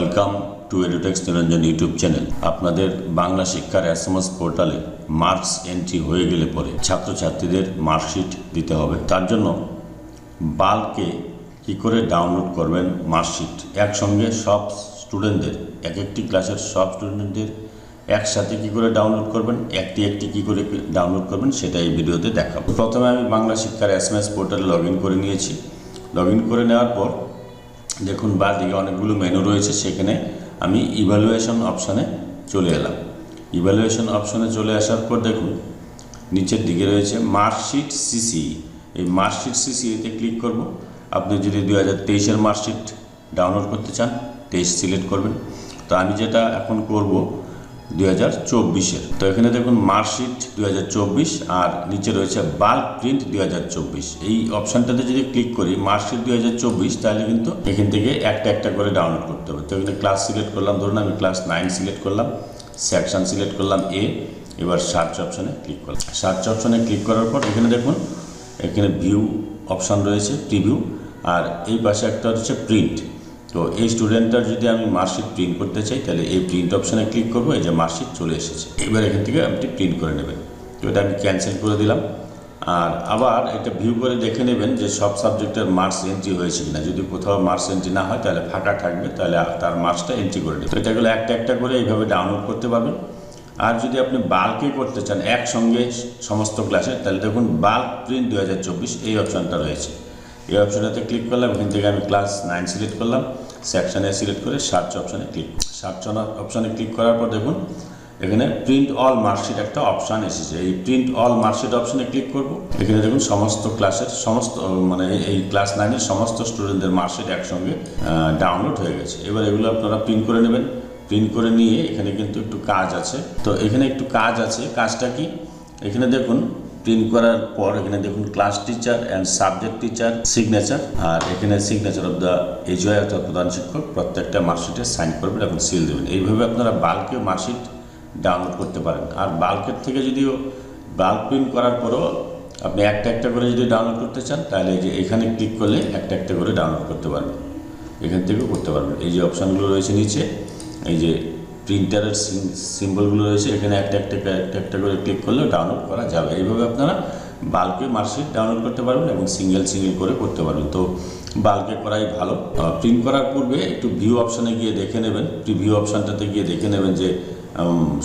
Welcome to Edutex Niranjan YouTube channel. আপনাদের বাংলা শিক্ষার SMS পোর্টালে মার্কস এন্ট্রি হয়ে গেলে পরে ছাত্রছাত্রীদের মার্কশিট দিতে হবে। তার জন্য বাল্কে কি করে ডাউনলোড করবেন মার্কশিট? একসঙ্গে সব স্টুডেন্টদের এক একটি ক্লাসের সব স্টুডেন্টদের একসাথে কি করে ডাউনলোড করবেন? একটি একটি কি করে ডাউনলোড করবেন সেটা এই ভিডিওতে দেখাবো। প্রথমে আমি বাংলা শিক্ষার এসএমএস পোর্টালে লগ ইন করে নিয়েছি। লগ ইন করে নেওয়ার পর দেখুন বা দিকে অনেকগুলো মেনু রয়েছে সেখানে আমি ইভ্যালুয়েশন অপশানে চলে এলাম। ইভ্যালুয়েশন অপশানে চলে আসার পর দেখুন, নিচের দিকে রয়েছে মার্কশিট সিসি এই মার্কশিট সিসিতে ক্লিক করব। আপনি যদি দুই হাজার তেইশের মার্কশিট ডাউনলোড করতে চান, তেইশ সিলেক্ট করবেন। তো আমি যেটা এখন করব দুই হাজার চব্বিশের। তো এখানে দেখুন মার্কশিট দুই হাজার চব্বিশ আর নিচে রয়েছে বাল্ক প্রিন্ট দুই হাজার চব্বিশ। এই অপশানটাতে যদি ক্লিক করি মার্কশিট দুই হাজার চব্বিশ, তাহলে কিন্তু এখান থেকে একটা একটা করে ডাউনলোড করতে হবে। তো এখানে ক্লাস সিলেক্ট করলাম, ধরুন আমি ক্লাস নাইন সিলেক্ট করলাম সেকশন সিলেক্ট করলাম এ এবার সার্চ অপশানে ক্লিক করলাম। সার্চ অপশানে ক্লিক করার পর এখানে দেখুন, এখানে ভিউ অপশান রয়েছে প্রিভিউ আর এই পাশে একটা হচ্ছে প্রিন্ট তো এই স্টুডেন্টটার যদি আমি মার্কশিট প্রিন্ট করতে চাই, তাহলে এই প্রিন্ট অপশানে ক্লিক করব, এই যে মার্কশিট চলে এসেছে। এবার এখান থেকে আপনি প্রিন্ট করে নেবেন। তো এটা আমি ক্যান্সেল করে দিলাম। আর আবার এটা ভিউ করে দেখে নেবেন যে সব সাবজেক্টের মার্কস এন্ট্রি হয়েছে কিনা। যদি কোথাও মার্কস এন্ট্রি না হয়, তাহলে ফাঁকা থাকবে, তাহলে তার মার্কসটা এন্ট্রি করে নেবেন। এটাগুলো একটা একটা করে এইভাবে ডাউনলোড করতে পারবেন। আর যদি আপনি বাল্কে করতে চান, একসঙ্গে সমস্ত ক্লাসে তাহলে দেখুন বাল্ক প্রিন্ট দু হাজার চব্বিশ, এই অপশানটা রয়েছে। এই অপশানটাতে ক্লিক করলাম, এখান থেকে আমি ক্লাস নাইন সিলেক্ট করলাম সেকশানে সিলেক্ট করে সার্চ অপশানে ক্লিক সার্চ অপশানে ক্লিক করার পর দেখুন, এখানে প্রিন্ট অল মার্কশিট একটা অপশান এসেছে। এই প্রিন্ট অল মার্কশিট অপশানে ক্লিক করব। এখানে দেখুন, সমস্ত ক্লাসের সমস্ত মানে এই ক্লাস নাইনের সমস্ত স্টুডেন্টদের মার্কশিট একসঙ্গে ডাউনলোড হয়ে গেছে। এবার এগুলো আপনারা প্রিন্ট করে নেবেন। প্রিন্ট করে নিয়ে এখানে কিন্তু একটু কাজ আছে। তো এখানে একটু কাজ আছে। কাজটা কি? এখানে দেখুন প্রিন্ট করার পর এখানে দেখুন class teacher and subject teacher signature আর এখানে সিগনেচার অফ দ্য এজয় অর্থাৎ প্রধান শিক্ষক, প্রত্যেকটা মার্কশিটে সাইন করবেন এবং সিল দেবেন। এইভাবে আপনারা বাল্কে মার্কশিট ডাউনলোড করতে পারেন। আর বাল্কের থেকে যদিও বাল্ক প্রিন্ট করার পরও আপনি একটা একটা করে যদি ডাউনলোড করতে চান, তাহলে যে এখানে ক্লিক করলে একটা একটা করে ডাউনলোড করতে পারবেন। এখান থেকেও করতে পারবেন। এই যে অপশানগুলো রয়েছে নিচে, এই যে প্রিন্টারের সিম্বলগুলো রয়েছে, এখানে একটা একটা একটা একটা করে ক্লিক করলেও ডাউনলোড করা যাবে। এইভাবে আপনারা বাল্কে মার্কশিট ডাউনলোড করতে পারবেন এবং সিঙ্গেল সিঙ্গেল করে করতে পারবেন। তো বাল্কে করাই ভালো। প্রিন্ট করার পূর্বে একটু ভিউ অপশানে গিয়ে দেখে নেবেন। ভিউ অপশানটাতে গিয়ে দেখে নেবেন যে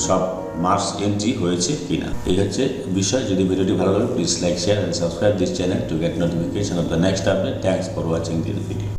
সব মার্কস এন্ট্রি হয়েছে কিনা। এই হচ্ছে বিষয়। যদি ভিডিওটি ভালো লাগে please like share and subscribe this channel to get notification of the next update thanks for watching this video